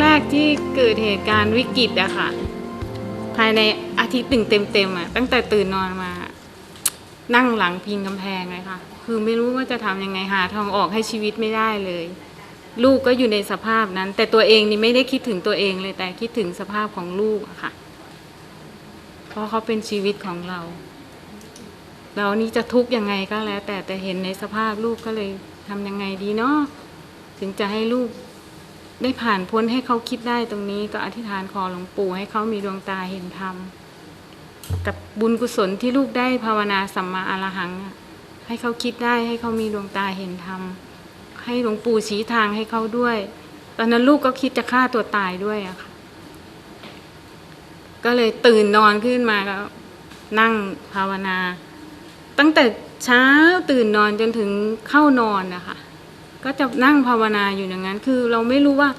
แรกๆที่เกิดเหตุการณ์วิกฤตอะค่ะ ภายในอาทิตย์หนึ่งเต็มๆอะตั้งแต่ตื่นนอนมา นั่งหลังพิงกำแพงเลยค่ะ คือไม่รู้ว่าจะทำยังไงหาทางออกให้ชีวิตไม่ได้เลย ลูกก็อยู่ในสภาพนั้น แต่ตัวเองนี่ไม่ได้คิดถึงตัวเองเลยแต่คิดถึงสภาพของลูกอะค่ะ เพราะเขาเป็นชีวิตของเรา เรานี่จะทุกข์ยังไงก็แล้ว แต่แต่เห็นในสภาพลูกก็เลยทำยังไงดีเนาะถึงจะให้ลูกได้ผ่านพ้นให้เขาคิดได้ตรงนี้ก็อธิษฐานขอหลวงปู่ให้เขามีดวงตาเห็นธรรมกับบุญกุศลที่ลูกได้ภาวนาสัมมาอรหังอะให้เขาคิดได้ให้เขามีดวงตาเห็นธรรมให้หลวงปู่ชี้ทางให้เขาด้วย ตอนนั้นลูกก็คิดจะฆ่าตัวตายด้วยอะค่ะก็เลยตื่นนอนขึ้นมาก็นั่งภาวนา ตั้งแต่เช้าตื่นนอนจนถึงเข้านอนนะคะก็จะนั่งภาวนาอยู่อย่างนั้น คือเราไม่รู้ว่า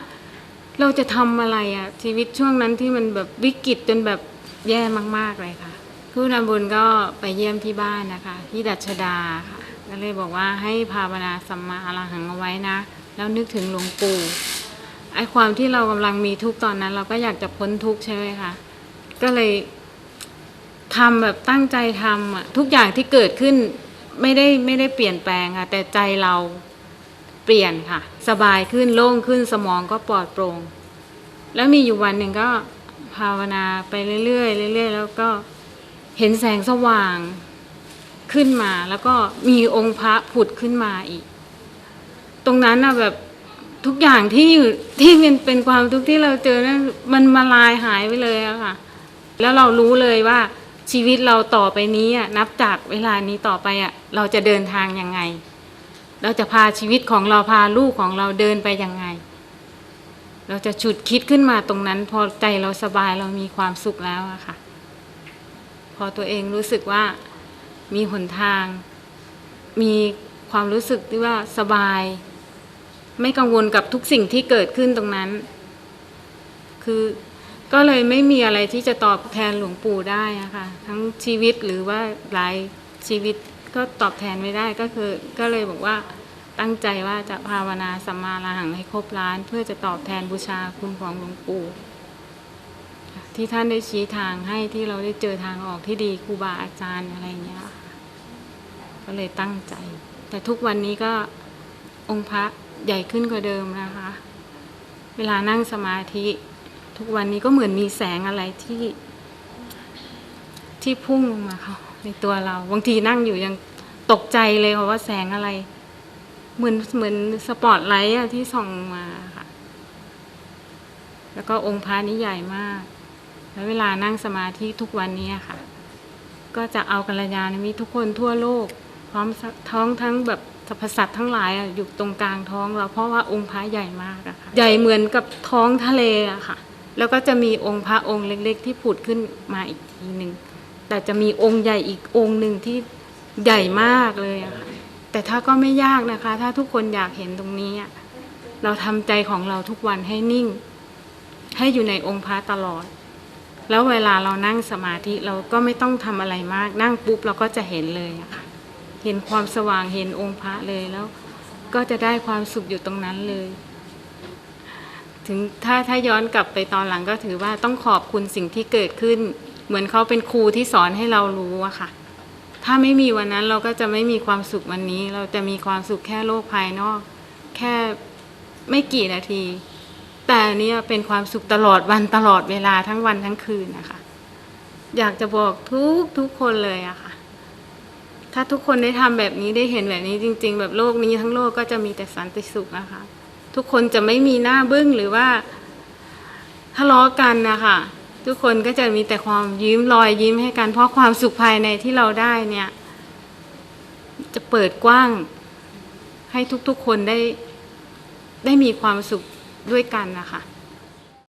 เราจะทำอะไรอะชีวิตช่วงนั้นที่มันแบบวิกฤตจนแบบแย่มาก ๆเลยค่ะผู้นำบุญก็ไปเยี่ยมที่บ้านนะคะ ที่ดัชดาค่ะก็เลยบอกว่าให้ภาวนาสัมมาอรหังเอาไว้นะ แล้วนึกถึงหลวงปู่ไอความที่เรากำลังมีทุกข์ตอนนั้น เราก็อยากจะพ้นทุกข์ใช่ไหมคะก็เลย ทำแบบตั้งใจทำอะทุกอย่างที่เกิดขึ้นไม่ได้ไม่ได้เปลี่ยนแปลงค่ะ แต่ใจเราเปลี่ยนค่ะ สบายขึ้นโล่งขึ้นสมองก็ปลอดโปร่งแล้วมีอยู่วันหนึ่งก็ภาวนาไปเรื่อยๆเรื่อยๆแล้วก็เห็นแสงสว่างขึ้นมา แล้วก็มีองค์พระผุดขึ้นมาอีก ตรงนั้นน่ะแบบทุกอย่างที่อยู่ที่เป็นเป็นความทุกข์ที่เราเจอนั้นมันมาลายหายไปเลยอะค่ะ แล้วเรารู้เลยว่า ชีวิตเราต่อไปนี้อะนับจากเวลานี้ต่อไปอะเราจะเดินทางยังไง เราจะพาชีวิตของเราพาลูกของเราเดินไปยังไง เราจะฉุดคิดขึ้นมาตรงนั้น พอใจเราสบายเรามีความสุขแล้วอะค่ะ พอตัวเองรู้สึกว่ามีหนทาง มีความรู้สึกที่ว่าสบาย ไม่กังวลกับทุกสิ่งที่เกิดขึ้นตรงนั้น คือ ก็เลยไม่มีอะไรที่จะตอบแทนหลวงปู่ได้อะค่ะทั้งชีวิตหรือว่าหลายชีวิตก็ตอบแทนไม่ได้ก็คือ ก็เลยบอกว่าตั้งใจว่าจะภาวนาสัมมาอรหังให้ครบล้าน เพื่อจะตอบแทนบูชาคุณของหลวงปู่ที่ท่านได้ชี้ทางให้ที่เราได้เจอทางออกที่ดีครูบาอาจารย์อะไรอย่างเงี้ยก็เลยตั้งใจ แต่ทุกวันนี้ก็องค์พระใหญ่ขึ้นกว่าเดิมนะคะ เวลานั่งสมาธิ ทุกวันนี้ก็เหมือนมีแสงอะไรที่ ที่พุ่งลงมาค่ะในตัวเราบางทีนั่งอยู่ยังตกใจเลยค่ะว่าแสงอะไร เหมือนเหมือนสปอตไลท์อะที่ส่องมาค่ะ แล้วก็องค์พระนี่ใหญ่มาก แล้วเวลานั่งสมาธิทุกวันนี้ค่ะ ก็จะเอากัลยาณมิตรทุกคนทั่วโลก พร้อมท้องทั้งแบบสรรพสัตว์ทั้งหลายอะอยู่ตรงกลางท้องเราเพราะว่าองค์พระใหญ่มากอะค่ะ ใหญ่เหมือนกับท้องทะเลอะค่ะ แล้วก็จะมีองค์พระองค์เล็ก ๆ ที่ผุดขึ้นมาอีกทีหนึ่งแต่จะมีองค์ใหญ่อีกองค์หนึ่งที่ใหญ่มากเลยค่ะแต่ถ้าก็ไม่ยากนะคะ ถ้าทุกคนอยากเห็นตรงนี้ เราทำใจของเราทุกวันให้นิ่ง ให้อยู่ในองค์พระตลอด แล้วเวลาเรานั่งสมาธิเราก็ไม่ต้องทำอะไรมาก นั่งปุ๊บเราก็จะเห็นเลยะค่ะ เห็นความสว่างเห็นองค์พระเลยแล้ว ก็จะได้ความสุขอยู่ตรงนั้นเลย ถึงถ้าถ้าย้อนกลับไปตอนหลังก็ถือว่าต้องขอบคุณสิ่งที่เกิดขึ้น เหมือนเขาเป็นครูที่สอนให้เรารู้อะค่ะ ถ้าไม่มีวันนั้นเราก็จะไม่มีความสุขวันนี้ เราจะมีความสุขแค่โลกภายนอก แค่ไม่กี่นาที แต่นเนี่ยเป็นความสุขตลอดวันตลอดเวลาทั้งวันทั้งคืนนะคะ อยากจะบอกทุกทุกคนเลยอะค่ะ ถ้าทุกคนได้ทำแบบนี้ได้เห็นแบบนี้จริง ๆ แบบโลกนี้ทั้งโลกก็จะมีแต่สันติสุขนะคะ ทุกคนจะไม่มีหน้าบึ้งหรือว่าทะเลาะกันนะคะทุกคนก็จะมีแต่ความยิ้มรอยยิ้มให้กัน เพราะความสุขภายในที่เราได้เนี่ย จะเปิดกว้างให้ทุกๆคนได้ได้มีความสุขด้วยกันนะคะ